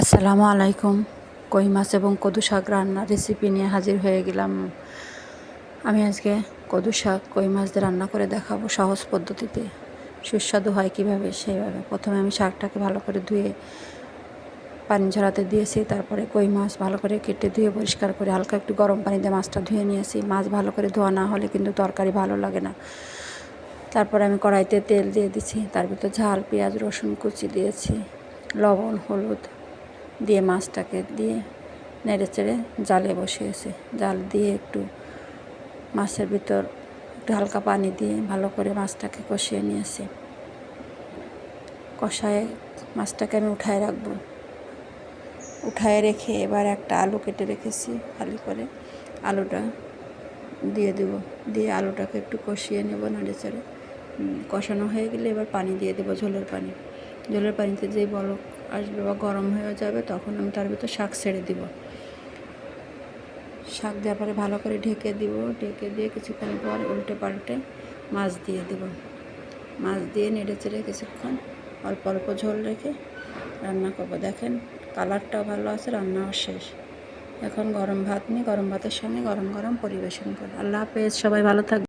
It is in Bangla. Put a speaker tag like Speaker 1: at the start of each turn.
Speaker 1: আসসালামু আলাইকুম। কই মাছ এবং কদু শাক রান্নার রেসিপি নিয়ে হাজির হয়ে গেলাম। আমি আজকে কদু শাক, কই মাছ দিয়ে রান্না করে দেখাবো সহজ পদ্ধতিতে। সুস্বাদু হয় কীভাবে? সেইভাবে। প্রথমে আমি শাকটাকে ভালো করে ধুয়ে পানি ঝরাতে দিয়েছি। তারপরে কই মাছ ভালো করে কেটে ধুয়ে পরিষ্কার করে হালকা একটু গরম পানি দিয়ে মাছটা ধুয়ে নিয়েছি। মাছ ভালো করে ধোয়া না হলে কিন্তু তরকারি ভালো লাগে না। তারপরে আমি কড়াইতে তেল দিয়ে দিছি তার ভিতর ঝাল, পেঁয়াজ, রসুন কুচি দিয়েছি। লবণ, হলুদ দিয়ে মাছটাকে দিয়ে নেড়ে চেড়ে জালে বসিয়েছে। জাল দিয়ে একটু মাছের ভিতর একটু হালকা পানি দিয়ে ভালো করে মাছটাকে কষিয়ে নিয়েছি। কষায় মাছটাকে আমি উঠায় রাখব। উঠায় রেখে এবার একটা আলু কেটে রেখেছি খালি করে। আলুটা দিয়ে দেব। দিয়ে আলুটাকে একটু কষিয়ে নেব নাড়ে চেড়ে। কষানো হয়ে গেলে এবার পানি দিয়ে দেবো ঝোলের পানি। ঝোলের পানিতে যেই বলক আসবে বা গরম হয়ে যাবে, তখন আমি তার ভিতর শাক ছেড়ে দিব। শাক দেওয়ার পরে ভালো করে ঢেকে দিব। ঢেকে দিয়ে কিছুক্ষণ পর উল্টে পাল্টে মাছ দিয়ে দেব। মাছ দিয়ে নেড়ে চেড়ে কিছুক্ষণ অল্প অল্প ঝোল রেখে রান্না করব। দেখেন কালারটাও ভালো আছে, রান্নাও শেষ। এখন গরম ভাত নিয়ে, গরম ভাতের সঙ্গে গরম গরম পরিবেশন করি। আল্লাহ হাফেজ, সবাই ভালো থাকবে